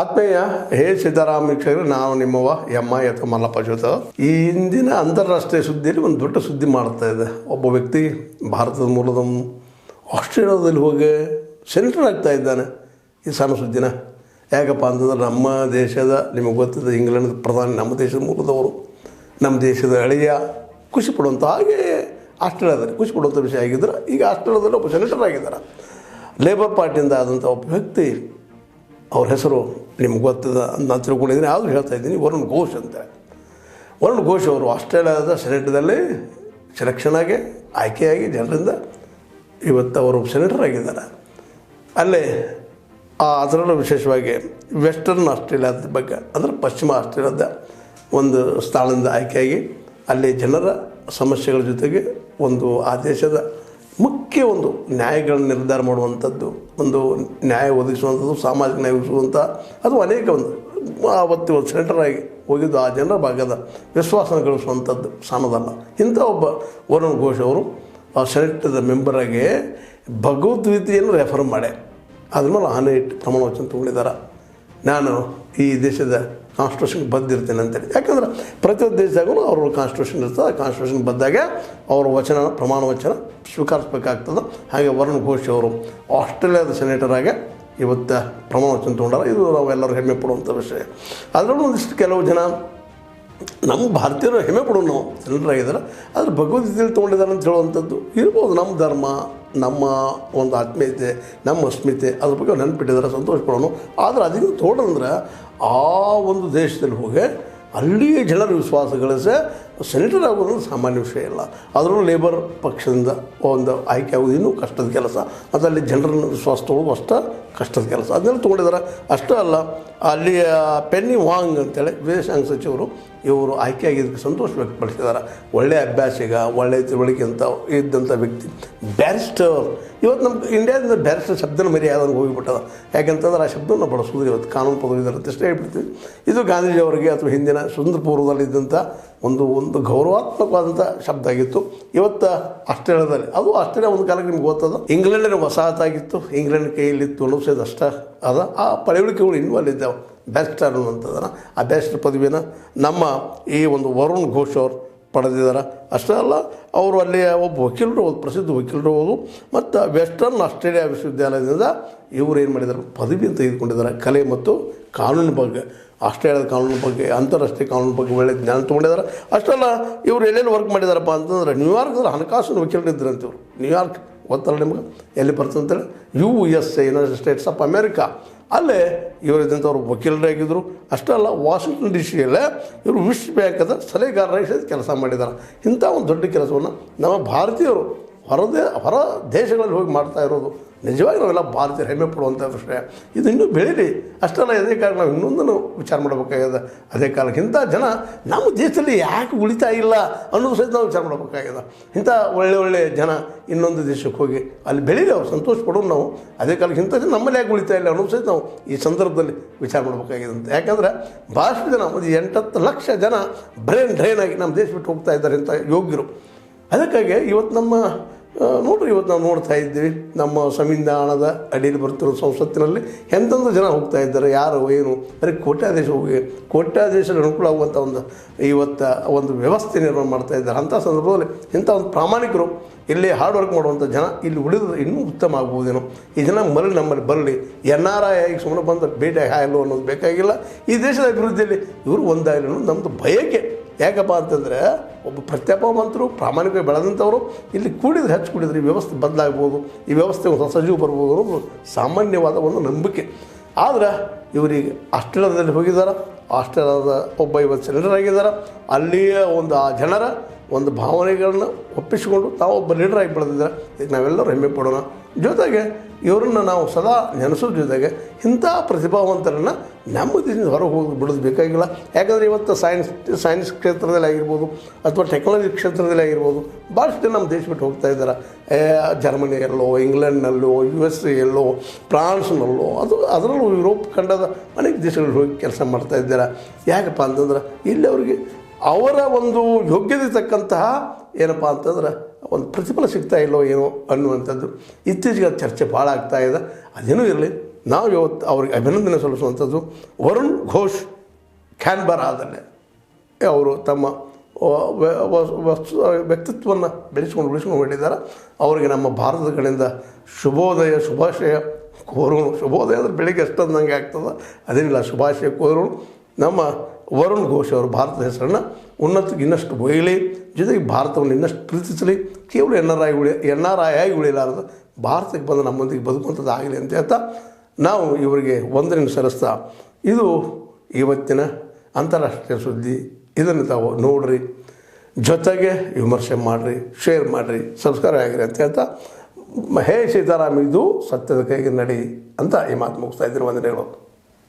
ಆತ್ಮೀಯ, ಹೇ ಸಿದ್ದರಾಮ ವೀಕ್ಷಕರು, ನಾವು ನಿಮ್ಮವ ಎಮ್ಮ ಅಥವಾ ಮಲ್ಲಪ್ಪ ಜೊತೆ ಈ ಹಿಂದಿನ ಅಂತಾರಾಷ್ಟ್ರೀಯ ಸುದ್ದಿಯಲ್ಲಿ ಒಂದು ದೊಡ್ಡ ಸುದ್ದಿ ಮಾಡ್ತಾ ಇದೆ. ಒಬ್ಬ ವ್ಯಕ್ತಿ ಭಾರತದ ಮೂಲದ ಆಸ್ಟ್ರೇಲಿಯಾದಲ್ಲಿ ಹೋಗಿ ಸೆಲೆಕ್ಟರ್ ಆಗ್ತಾ ಇದ್ದಾನೆ ಈ ಸಣ್ಣ ಸುದ್ದಿನ. ಯಾಕಪ್ಪ ಅಂತಂದ್ರೆ ನಮ್ಮ ದೇಶದ, ನಿಮಗೆ ಗೊತ್ತಿದೆ, ಇಂಗ್ಲೆಂಡ್ ಪ್ರಧಾನಿ ನಮ್ಮ ದೇಶದ ಮೂಲದವರು, ನಮ್ಮ ದೇಶದ ಅಳಿಯ ಖುಷಿ ಪಡುವಂಥ ಹಾಗೆ ಆಸ್ಟ್ರೇಲಿಯಾದಲ್ಲಿ ಖುಷಿ ಪಡುವಂಥ ವಿಷಯ ಆಗಿದ್ದರೆ, ಈಗ ಆಸ್ಟ್ರೇಲಿಯಾದಲ್ಲಿ ಒಬ್ಬ ಸೆನೆಟರ್ ಆಗಿದ್ದಾರೆ. ಲೇಬರ್ ಪಾರ್ಟಿಯಿಂದ ಆದಂಥ ಒಬ್ಬ ವ್ಯಕ್ತಿ, ಅವ್ರ ಹೆಸರು ನಿಮ್ಗೆ ಗೊತ್ತದ ಅಂತ ನಾನು ತಿಳ್ಕೊಂಡಿದ್ದೀನಿ, ಆದರೂ ಹೇಳ್ತಾ ಇದ್ದೀನಿ, ವರುಣ್ ಘೋಷ್ ಅಂತ. ವರುಣ್ ಘೋಷ್ ಅವರು ಆಸ್ಟ್ರೇಲಿಯಾದ ಸೆನೆಟ್ದಲ್ಲಿ ಸೆಲೆಕ್ಷನ್ ಆಗಿ ಆಯ್ಕೆಯಾಗಿ ಜನರಿಂದ ಇವತ್ತು ಅವರು ಸೆನೆಟರ್ ಆಗಿದ್ದಾರೆ ಅಲ್ಲೇ ಆ ಅದರಲ್ಲೂ ವಿಶೇಷವಾಗಿ ವೆಸ್ಟರ್ನ್ ಆಸ್ಟ್ರೇಲಿಯಾದ ಬಗ್ಗೆ, ಅಂದರೆ ಪಶ್ಚಿಮ ಆಸ್ಟ್ರೇಲಿಯಾದ ಒಂದು ಸ್ಥಳದಿಂದ ಆಯ್ಕೆಯಾಗಿ ಅಲ್ಲಿ ಜನರ ಸಮಸ್ಯೆಗಳ ಜೊತೆಗೆ ಒಂದು ಆ ದೇಶದ ಮುಖ್ಯ ಒಂದು ನ್ಯಾಯಗಳನ್ನು ನಿರ್ಧಾರ ಮಾಡುವಂಥದ್ದು, ಒಂದು ನ್ಯಾಯ ಒದಗಿಸುವಂಥದ್ದು, ಸಾಮಾಜಿಕ ನ್ಯಾಯ ಒದಗಿಸುವಂಥ ಅದು ಅನೇಕ ಒಂದು, ಆವತ್ತು ಒಂದು ಸೆಂಟರ್ ಆಗಿ ಹೋಗಿದ್ದು ಆ ಜನರ ಭಾಗದ ವಿಶ್ವಾಸನ ಗಳಿಸುವಂಥದ್ದು ಸಣ್ಣದಲ್ಲ ಇಂಥ ಒಬ್ಬ ವರುಣ್ ಘೋಷ್ ಅವರು, ಆ ಸೆನೆಟ್ದ ಮೆಂಬರಾಗಿ ಭಗವದ್ಗೀತೆಯನ್ನು ರೆಫರ್ ಮಾಡೆ ಅದ್ರ ಮೇಲೆ ಆನೆ ಇಟ್ಟು ಪ್ರಮಾಣ ವಚನ ತೊಗೊಂಡಿದ್ದಾರೆ. ನಾನು ಈ ದೇಶದ ಕಾನ್ಸ್ಟಿಟ್ಯೂಷನ್ಗೆ ಬಂದಿರ್ತೇನೆ ಅಂತೇಳಿ ಯಾಕಂದ್ರೆ ಪ್ರತಿಯೊಂದು ದೇಶದಾಗೂ ಅವ್ರ ಕಾನ್ಸ್ಟಿಟ್ಯೂಷನ್ ಇರ್ತದೆ. ಆ ಕಾನ್ಸ್ಟಿಟ್ಯೂಷನ್ ಬದ್ದಾಗ ಅವ್ರ ವಚನ, ಪ್ರಮಾಣ ವಚನ ಸ್ವೀಕರಿಸಬೇಕಾಗ್ತದೆ. ಹಾಗೆ ವರುಣ್ ಘೋಷ್ ಅವರು ಆಸ್ಟ್ರೇಲಿಯಾದ ಸೆನೆಟರ್ ಆಗಿ ಇವತ್ತು ಪ್ರಮಾಣ ವಚನ ತೊಗೊಂಡಾರ. ಇದು ನಾವೆಲ್ಲರೂ ಹೆಮ್ಮೆ ಪಡುವಂಥ ವಿಷಯ. ಅದರಲ್ಲೂ ಒಂದಿಷ್ಟು ಕೆಲವು ಜನ ನಮ್ಮ ಭಾರತೀಯರು ಹೆಮ್ಮೆ ಪಡೋಣ ನಾವು ಜನರಾಗಿದ್ದಾರೆ ಆದರೆ ಭಗವದ್ಗೀತೆಯಲ್ಲಿ ತೊಗೊಂಡಿದ್ದಾರೆ ಅಂತ ಹೇಳುವಂಥದ್ದು ಇರ್ಬೋದು. ನಮ್ಮ ಧರ್ಮ, ನಮ್ಮ ಒಂದು ಆತ್ಮೀಯತೆ, ನಮ್ಮ ಅಸ್ಮಿತೆ, ಅದ್ರ ಬಗ್ಗೆ ನೆನಪಿಟ್ಟಿದ್ದಾರೆ, ಸಂತೋಷ ಪಡೋಣ ಆದರೆ ಅದನ್ನು ತೋಡಂದ್ರೆ ಆ ಒಂದು ದೇಶದಲ್ಲಿ ಹೋಗಿ ಅಲ್ಲಿಯ ಜನರ ವಿಶ್ವಾಸ ಗಳಿಸಿ ಸೆನೆಟರ್ ಆಗೋದು ಸಾಮಾನ್ಯ ವಿಷಯ ಇಲ್ಲ ಆದರೂ ಲೇಬರ್ ಪಕ್ಷದಿಂದ ಒಂದು ಆಯ್ಕೆ ಆಗೋದು ಇನ್ನೂ ಕಷ್ಟದ ಕೆಲಸ. ಅಲ್ಲಿ ಜನರನ್ನು ವಿಶ್ವಾಸ ತೊಗೊಳ್ಳೋದು ಅಷ್ಟು ಕಷ್ಟದ ಕೆಲಸ. ಅದನ್ನೆಲ್ಲ ತೊಗೊಂಡಿದ್ದಾರೆ ಅಷ್ಟೇ ಅಲ್ಲ, ಅಲ್ಲಿ ಪೆನ್ನಿ ವಾಂಗ್ ಅಂತೇಳಿ ವಿದೇಶಾಂಗ ಸಚಿವರು ಇವರು ಆಯ್ಕೆ ಆಗಿದ್ದಕ್ಕೆ ಸಂತೋಷ ವ್ಯಕ್ತಪಡಿಸಿದ್ದಾರೆ. ಒಳ್ಳೆಯ ಅಭ್ಯಾಸಿಗ ಒಳ್ಳೆಯ ತಿಳುವಳಿಕೆ ಅಂತ ಇದ್ದಂಥ ವ್ಯಕ್ತಿ. ಬ್ಯಾರಿಸ್ಟರ್, ಇವತ್ತು ನಮ್ಮ ಇಂಡಿಯಾದಿಂದ ಬ್ಯಾರಿಸ್ಟರ್ ಶಬ್ದನ ಮರ್ಯಾದಂಗೆ ಹೋಗಿಬಿಟ್ಟದ. ಯಾಕಂತಂದ್ರೆ ಆ ಶಬ್ದವನ್ನು ಬಳಸೋದು ಇವತ್ತು ಕಾನೂನು ಪದವಿದ್ದಾರೆ ಅಂತ ಹೇಳ್ಬಿಡ್ತೀವಿ. ಇದು ಗಾಂಧೀಜಿಯವರಿಗೆ ಅಥವಾ ಹಿಂದಿನ ಸ್ವತಂತ್ರ ಪೂರ್ವದಲ್ಲಿದ್ದಂಥ ಒಂದು ಒಂದು ಗೌರವಾತ್ಮಕವಾದಂಥ ಶಬ್ದ ಆಗಿತ್ತು. ಇವತ್ತು ಆಸ್ಟ್ರೇಲಿಯಾದಲ್ಲಿ ಅದು ಆಸ್ಟ್ರೇಲಿಯಾ ಒಂದು ಕಾಲಕ್ಕೆ ನಿಮ್ಗೆ ಗೊತ್ತದ? ಇಂಗ್ಲೆಂಡಿನ ವಸಾಹತಾಗಿತ್ತು ಇಂಗ್ಲೆಂಡ್ ಕೈಯಲ್ಲಿತ್ತು ಅನ್ನಿಸೋದು ಅಷ್ಟ ಅದ ಆ ಪಳವಳಿಕೆಗಳು ಇನ್ನೂ ಅಲ್ಲಿದ್ದಾವೆ ಬೆಸ್ಟ್ ಅನ್ನುವಂಥದ್ದನ್ನು. ಆ ಬೆಸ್ಟ್ ಪದವಿನ ನಮ್ಮ ಈ ಒಂದು ವರುಣ್ ಘೋಷ್ ಅವರು ಪಡೆದಿದ್ದಾರೆ. ಅಷ್ಟೇ ಅಲ್ಲ, ಅವರು ಅಲ್ಲಿಯ ಒಬ್ಬ ವಕೀಲರು ಪ್ರಸಿದ್ಧ ವಕೀಲರು ಹೋದು. ಮತ್ತು ವೆಸ್ಟರ್ನ್ ಆಸ್ಟ್ರೇಲಿಯಾ ವಿಶ್ವವಿದ್ಯಾಲಯದಿಂದ ಇವರು ಏನು ಮಾಡಿದ್ದಾರೆ? ಪದವಿಯನ್ನು ತೆಗೆದುಕೊಂಡಿದ್ದಾರೆ. ಕಲೆ ಮತ್ತು ಕಾನೂನು ಬಗ್ಗೆ. ಆಸ್ಟ್ರೇಲಿಯಾದ ಕಾನೂನು ಬಗ್ಗೆ, ಅಂತಾರಾಷ್ಟ್ರೀಯ ಕಾನೂನು ಬಗ್ಗೆ ಒಳ್ಳೆ ಜ್ಞಾನ ತೊಗೊಂಡಿದ್ದಾರೆ. ಅಷ್ಟಲ್ಲ, ಇವರು ಎಲ್ಲೆಲ್ಲಿ ವರ್ಕ್ ಮಾಡಿದಾರಪ್ಪ ಅಂತಂದ್ರೆ ನ್ಯೂಯಾರ್ಕ್ದಲ್ಲಿ ಹಣಕಾಸಿನ ವಕೀಲರಿದ್ದರಂತೆ ಇವರು. ನ್ಯೂಯಾರ್ಕ್ ಗೊತ್ತಲ್ಲ ನಿಮ್ಗೆ ಎಲ್ಲಿ ಬರ್ತದೆ ಅಂತೇಳಿ. U S A United States of America ಅಲ್ಲೇ ಇವರು ಇದ್ದಂಥವ್ರು ವಕೀಲರಾಗಿದ್ದರು ಅಷ್ಟೇ ಅಲ್ಲ ವಾಷಿಂಗ್ಟನ್ ಡಿ ಸಿಯಲ್ಲೇ ಇವರು ವಿಶ್ವ ಬ್ಯಾಂಕದ ಸಲಹೆಗಾರರಾಗಿ ಕೆಲಸ ಮಾಡಿದ್ದಾರೆ. ಇಂಥ ಒಂದು ದೊಡ್ಡ ಕೆಲಸವನ್ನು ನಮ್ಮ ಭಾರತೀಯರು ಹೊರದೇ ಹೊರ ದೇಶಗಳಲ್ಲಿ ಹೋಗಿ ಮಾಡ್ತಾ ಇರೋದು. ನಿಜವಾಗಿ ನಾವೆಲ್ಲ ಭಾರತೀಯರು ಹೆಮ್ಮೆ ಪಡುವಂಥ ವಿಷಯ ಇದು ಇನ್ನೂ ಬೆಳೀಲಿ. ಅಷ್ಟೆಲ್ಲ ಅದೇ ಕಾರಣ ನಾವು ಇನ್ನೊಂದನ್ನು ವಿಚಾರ ಮಾಡಬೇಕಾಗಿದೆ. ಅದೇ ಕಾಲಕ್ಕೆ ಇಂಥ ಜನ ನಮ್ಮ ದೇಶದಲ್ಲಿ ಯಾಕೆ ಉಳಿತಾ ಇಲ್ಲ ಅನ್ನೋದು ಸಹಿತ ನಾವು ವಿಚಾರ ಮಾಡಬೇಕಾಗಿದೆ. ಇಂಥ ಒಳ್ಳೆ ಒಳ್ಳೆ ಜನ ಇನ್ನೊಂದು ದೇಶಕ್ಕೆ ಹೋಗಿ ಅಲ್ಲಿ ಬೆಳೀಲಿ ಅವ್ರು ಸಂತೋಷ ಪಡೋದು ನಾವು. ಅದೇ ಕಾಲಕ್ಕೆ ಇಂಥ ಜನ ನಮ್ಮಲ್ಲಿ ಯಾಕೆ ಉಳಿತಾ ಇಲ್ಲ ಅನ್ನೋದು ಸಹಿತ ನಾವು ಈ ಸಂದರ್ಭದಲ್ಲಿ ವಿಚಾರ ಮಾಡಬೇಕಾಗಿದೆ ಅಂತ. ಯಾಕಂದರೆ ಭಾಳಷ್ಟು ಜನ ಒಂದು ಎಂಟತ್ತು ಲಕ್ಷ ಜನ ಬ್ರೈನ್ ಡ್ರೈನ್ ಆಗಿ ನಮ್ಮ ದೇಶ ಬಿಟ್ಟು ಹೋಗ್ತಾ ಇದ್ದಾರೆ ಇಂಥ ಯೋಗ್ಯರು. ಅದಕ್ಕಾಗಿ ಇವತ್ತು ನಮ್ಮ ನೋಡ್ರಿ ಇವತ್ತು ನಾವು ನೋಡ್ತಾ ಇದ್ದೀವಿ, ನಮ್ಮ ಸಂವಿಧಾನದ ಅಡಿಯಲ್ಲಿ ಬರ್ತಿರೋ ಸಂಸತ್ತಿನಲ್ಲಿ ಎಂತೆಂಥ ಜನ ಹೋಗ್ತಾ ಇದ್ದಾರೆ, ಯಾರು, ಏನು, ಬರೀ ಕೋಟ್ಯಾದೇಶ ಹೋಗಿ ಕೋಟ್ಯಾದೇಶ ಅನುಕೂಲ ಆಗುವಂಥ ಒಂದು ಇವತ್ತು ಒಂದು ವ್ಯವಸ್ಥೆ ನಿರ್ಮಾಣ ಮಾಡ್ತಾ ಇದ್ದಾರೆ. ಅಂಥ ಸಂದರ್ಭದಲ್ಲಿ ಇಂಥ ಒಂದು ಪ್ರಾಮಾಣಿಕರು ಇಲ್ಲಿ ಹಾರ್ಡ್ ವರ್ಕ್ ಮಾಡುವಂಥ ಜನ ಇಲ್ಲಿ ಉಳಿದ್ರೆ ಇನ್ನೂ ಉತ್ತಮ ಆಗ್ಬೋದೇನೋ ಈ ಜನ ಮರಳಿ ನಮ್ಮಲ್ಲಿ ಬರಲಿ. ಎನ್ ಆರ್ ಐ ಆಗಿ ಸುಮ್ಮನೆ ಬಂದು ಭೇಟಿ ಹಾಯಲು ಅನ್ನೋದು ಬೇಕಾಗಿಲ್ಲ. ಈ ದೇಶದ ಅಭಿವೃದ್ಧಿಯಲ್ಲಿ ಇವರು ಒಂದಾಗಲಿ ಅನ್ನೋದು ನಮ್ಮದು ಬಯಕೆ. ಯಾಕಪ್ಪ ಅಂತಂದರೆ ಒಬ್ಬ ಪ್ರತ್ಯೇಕವಂತರು ಪ್ರಾಮಾಣಿಕವಾಗಿ ಬೆಳೆದಂಥವರು, ಇಲ್ಲಿ ಕೂಡಿದ್ರೆ ಹೆಚ್ಚು ಕೂಡಿದ್ರೆ ಈ ವ್ಯವಸ್ಥೆ ಬದಲಾಗ್ಬೋದು, ಈ ವ್ಯವಸ್ಥೆ ಒಂದು ಹೊಸ ಜೀವ ಬರ್ಬೋದು ಅನ್ನೋದು ಸಾಮಾನ್ಯವಾದ ಒಂದು ನಂಬಿಕೆ. ಆದರೆ ಇವರಿಗೆ ಆಸ್ಟ್ರೇಲಿಯಾದಲ್ಲಿ ಹೋಗಿದ್ದಾರೆ, ಆಸ್ಟ್ರೇಲಿಯಾದ ಒಬ್ಬ ಇವತ್ತು ಸೆಲೆಂಡರ್ ಆಗಿದ್ದಾರೆ ಅಲ್ಲಿಯ ಒಂದು ಆ ಜನರ ಒಂದು ಭಾವನೆಗಳನ್ನ ಒಪ್ಪಿಸಿಕೊಂಡು ತಾವೊಬ್ಬ ಲೀಡರ್ ಆಗಿ ಬೆಳೆದಿದ್ದಾರೆ ಈಗ ನಾವೆಲ್ಲರೂ ಹೆಮ್ಮೆ ಪಡೋಣ. ಜೊತೆಗೆ ಇವರನ್ನು ನಾವು ಸದಾ ನೆನೆಸೋದ್ರ ಜೊತೆಗೆ ಇಂಥ ಪ್ರತಿಭಾವಂತರನ್ನು ನೆಮ್ಮದಿಯಿಂದ ಹೊರಗೆ ಹೋಗಿ ಬಿಡೋದು ಬೇಕಾಗಿಲ್ಲ. ಯಾಕಂದರೆ ಇವತ್ತು ಸೈನ್ಸ್ ಸೈನ್ಸ್ ಕ್ಷೇತ್ರದಲ್ಲಿ ಆಗಿರ್ಬೋದು ಅಥವಾ ಟೆಕ್ನಾಲಜಿ ಕ್ಷೇತ್ರದಲ್ಲಿ ಆಗಿರ್ಬೋದು ಭಾಳಷ್ಟು ನಮ್ಮ ದೇಶ ಬಿಟ್ಟು ಹೋಗ್ತಾ ಇದ್ದಾರೆ. ಜರ್ಮನಿಯಲ್ಲೋ, ಇಂಗ್ಲೆಂಡ್ನಲ್ಲೋ ಯು ಎಸ್ ಎಲ್ಲೋ ಫ್ರಾನ್ಸ್ನಲ್ಲೋ, ಅದು ಅದರಲ್ಲೂ ಯುರೋಪ್ ಖಂಡದ ಅನೇಕ ದೇಶಗಳಲ್ಲಿ ಹೋಗಿ ಕೆಲಸ ಮಾಡ್ತಾ ಇದ್ದಾರೆ. ಯಾಕಪ್ಪ ಅಂತಂದ್ರೆ ಇಲ್ಲಿ ಅವರಿಗೆ ಅವರ ಒಂದು ಯೋಗ್ಯತೆ ತಕ್ಕಂತಹ ಏನಪ್ಪ ಅಂತಂದ್ರೆ ಒಂದು ಪ್ರತಿಫಲ ಸಿಗ್ತಾ ಇಲ್ಲೋ ಏನೋ ಅನ್ನುವಂಥದ್ದು. ಇತ್ತೀಚೆಗೆ ಚರ್ಚೆ ಭಾಳ ಆಗ್ತಾ ಇದೆ. ಅದೇನೂ ಇರಲಿ. ನಾವು ಇವತ್ತು ಅವ್ರಿಗೆ ಅಭಿನಂದನೆ ಸಲ್ಲಿಸುವಂಥದ್ದು. ವರುಣ್ ಘೋಷ್ ಕ್ಯಾನ್ಬರಾದಲ್ಲೇ ಅವರು ತಮ್ಮ ವಸ್ತು, ವ್ಯಕ್ತಿತ್ವವನ್ನು ಬೆಳೆಸ್ಕೊಂಡು ಉಳಿಸ್ಕೊಂಡು ಹೊರಟಿದ್ದಾರೆ ಅವರಿಗೆ ನಮ್ಮ ಭಾರತದ ಕಡೆಯಿಂದ ಶುಭೋದಯ, ಶುಭಾಶಯ ಕೋರೋಣ. ಶುಭೋದಯ ಅಂದರೆ ಬೆಳಿಗ್ಗೆ ಎಷ್ಟೊಂದಂಗೆ ಆಗ್ತದೆ. ಅದೇನಿಲ್ಲ, ಶುಭಾಶಯ ಕೋರೋಣ. ನಮ್ಮ ವರುಣ್ ಘೋಷ್ ಅವರು ಭಾರತದ ಹೆಸರನ್ನು ಉನ್ನತಕ್ಕೆ ಇನ್ನಷ್ಟು ಒಯ್ಯಲಿ ಜೊತೆಗೆ ಭಾರತವನ್ನು ಇನ್ನಷ್ಟು ಪ್ರೀತಿಸಲಿ, ಕೇವಲ ಎನ್ ಆರ್ ಐ ಉಳಿ, ಎನ್ ಆರ್ ಐ ಆಗಿ ಉಳಿಲಾರದು ಭಾರತಕ್ಕೆ ಬಂದು ನಮ್ಮೊಂದಿಗೆ ಬದುಕುವಂಥದ್ದು ಆಗಲಿ ಅಂತ ಹೇಳ್ತಾ ನಾವು ಇವರಿಗೆ ವಂದನೆ ಸಲ್ಲಿಸ್ತಾ ಇದು ಇವತ್ತಿನ ಅಂತಾರಾಷ್ಟ್ರೀಯ ಸುದ್ದಿ. ಇದನ್ನು ತಾವು ನೋಡ್ರಿ, ಜೊತೆಗೆ ವಿಮರ್ಶೆ ಮಾಡಿರಿ, ಶೇರ್ ಮಾಡಿರಿ, ಸಬ್ಸ್ಕ್ರೈಬ್ ಆಗಿರಿ ಅಂತ ಹೇಳ್ತಾ ಹೇ ಸೀತಾರಾಮ್, ಇದು ಸತ್ಯದ ಕೈಗೆ ನಡಿ ಅಂತ ಈ ಮಾತು ಮುಗಿಸ್ತಾ ಇದ್ದೀನಿ. ವಂದನೆಗಳು.